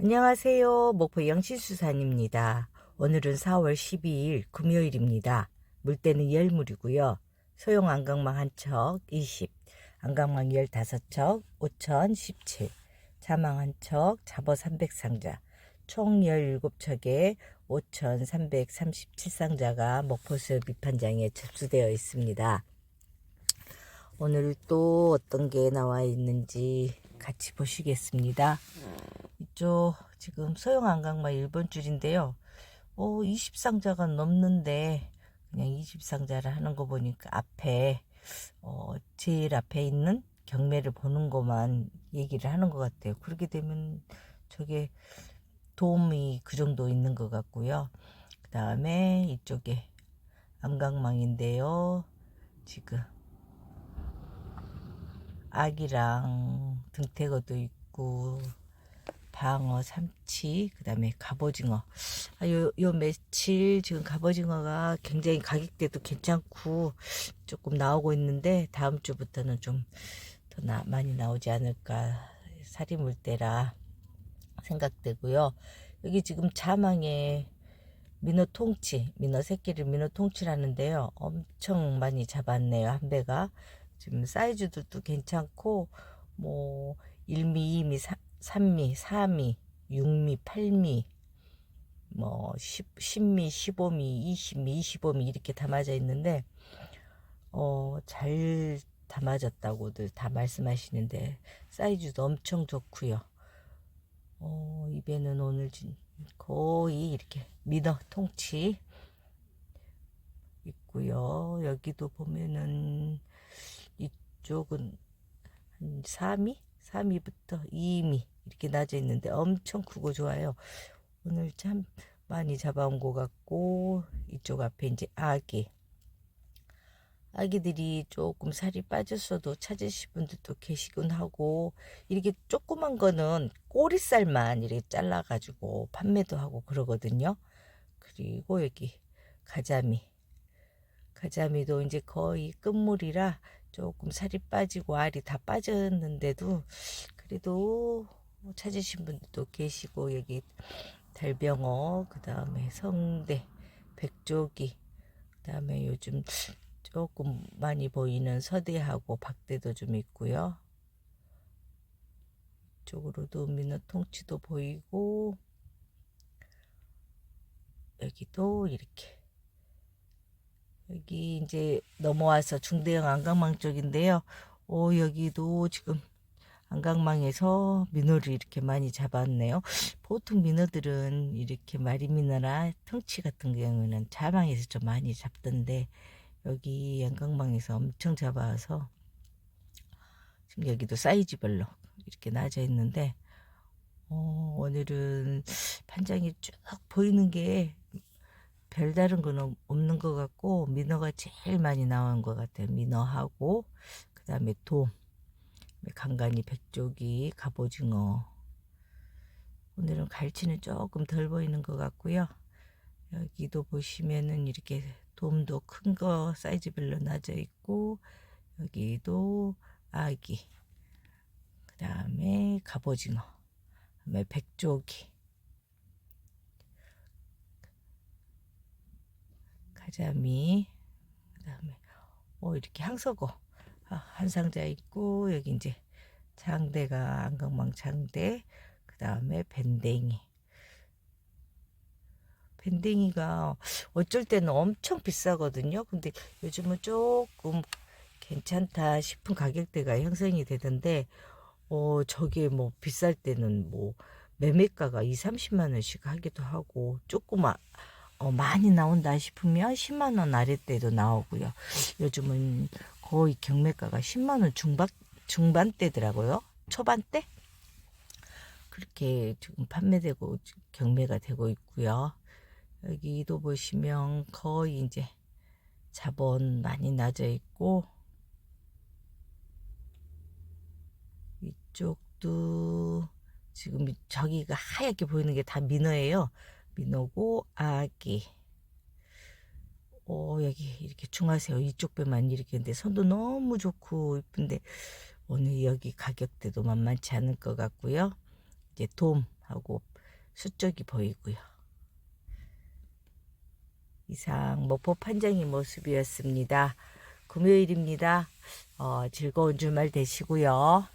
안녕하세요. 목포 영신수산입니다. 오늘은 4월 12일 금요일입니다. 물때는 열물이고요. 소형 안강망 한척 20, 안강망 15척 5,017, 자망 한 척, 잡어 300상자, 총 17척에 5,337상자가 목포수 비판장에 접수되어 있습니다. 오늘 또 어떤 게 나와 있는지 같이 보시겠습니다. 이쪽 지금 안강마 1번 줄인데요. 어, 20상자가 넘는데 그냥 20상자를 하는 거 보니까 앞에 어, 제일 앞에 있는 경매를 보는 것만 얘기를 하는 것 같아요. 그렇게 되면 저게 도움이 그 정도 있는 것 같고요. 그 다음에 이쪽에 안강망인데요. 지금 아기랑 등태거도 있고 방어, 삼치, 그 다음에 갑오징어. 아, 요, 요 며칠 지금 갑오징어가 굉장히 가격대도 괜찮고 조금 나오고 있는데 다음 주부터는 좀 더 나, 많이 나오지 않을까. 살이 물 때라 생각되고요. 여기 지금 자망에 민어 통치, 민어 새끼를 민어 통치라는데요. 엄청 많이 잡았네요. 한 배가. 지금 사이즈들도 괜찮고, 뭐, 1미, 2미, 3 미, 4미, 6미, 8미, 뭐 10, 10미, 15미, 20미, 25미 이렇게 담아져 있는데 어, 잘 담아졌다고들 다 말씀하시는데 사이즈도 엄청 좋고요. 어, 입에는 오늘 거의 이렇게 미너 통치 있고요. 여기도 보면은 이쪽은 한 3미? 3미부터 2미 이렇게 낮아 있는데 엄청 크고 좋아요. 오늘 참 많이 잡아온 것 같고 이쪽 앞에 이제 아기 아기들이 조금 살이 빠졌어도 찾으실 분들도 계시곤 하고 이렇게 조그만 거는 꼬리살만 이렇게 잘라가지고 판매도 하고 그러거든요. 그리고 여기 가자미 가자미도 이제 거의 끝물이라 조금 살이 빠지고 알이 다 빠졌는데도 그래도 찾으신 분들도 계시고 여기 달병어 그 다음에 성대 백조기 그 다음에 요즘 조금 많이 보이는 서대하고 박대도 좀 있고요 이쪽으로도 민어 통치도 보이고 여기도 이렇게 여기 이제 넘어와서 중대형 안강망 쪽인데요. 오 여기도 지금 안강망에서 민어를 이렇게 많이 잡았네요. 보통 민어들은 이렇게 마리민어나 텅치 같은 경우는 자망에서 좀 많이 잡던데 여기 안강망에서 엄청 잡아서 지금 여기도 사이즈별로 이렇게 낮아 있는데 어, 오늘은 판장이 쭉 보이는 게 별다른 건 없는 것 같고 민어가 제일 많이 나온 것 같아요. 민어하고 그 다음에 돔, 간간이 백조기, 갑오징어. 오늘은 갈치는 조금 덜 보이는 것 같고요. 여기도 보시면은 이렇게 돔도 큰 거 사이즈별로 낮아 있고 여기도 아기, 그 다음에 갑오징어, 그 다음에 백조기. 가자미 그 다음에 어 이렇게 향서고 아, 한 상자 있고 여기 이제 장대가 안강망 장대 그 다음에 밴댕이 밴댕이가 어쩔 때는 엄청 비싸거든요 근데 요즘은 조금 괜찮다 싶은 가격대가 형성이 되던데 어 저게 뭐 비쌀 때는 뭐 매매가가 2, 30만 원씩 하기도 하고 조그마 어, 많이 나온다 싶으면 10만 원 아래때도 나오고요. 요즘은 거의 경매가가 10만 원 중반 중반대더라고요. 초반대 그렇게 지금 판매되고 경매가 되고 있고요. 여기도 보시면 거의 이제 자본 많이 낮아 있고 이쪽도 지금 저기가 하얗게 보이는 게 다 민어예요. 민호고 아기 어, 여기 이렇게 중하세요. 이쪽 배만 이렇게 근데 선도 너무 좋고 이쁜데 오늘 여기 가격대도 만만치 않을 것 같고요. 이제 돔하고 수적이 보이고요. 이상 목포 판장의 모습이었습니다. 금요일입니다. 어, 즐거운 주말 되시고요.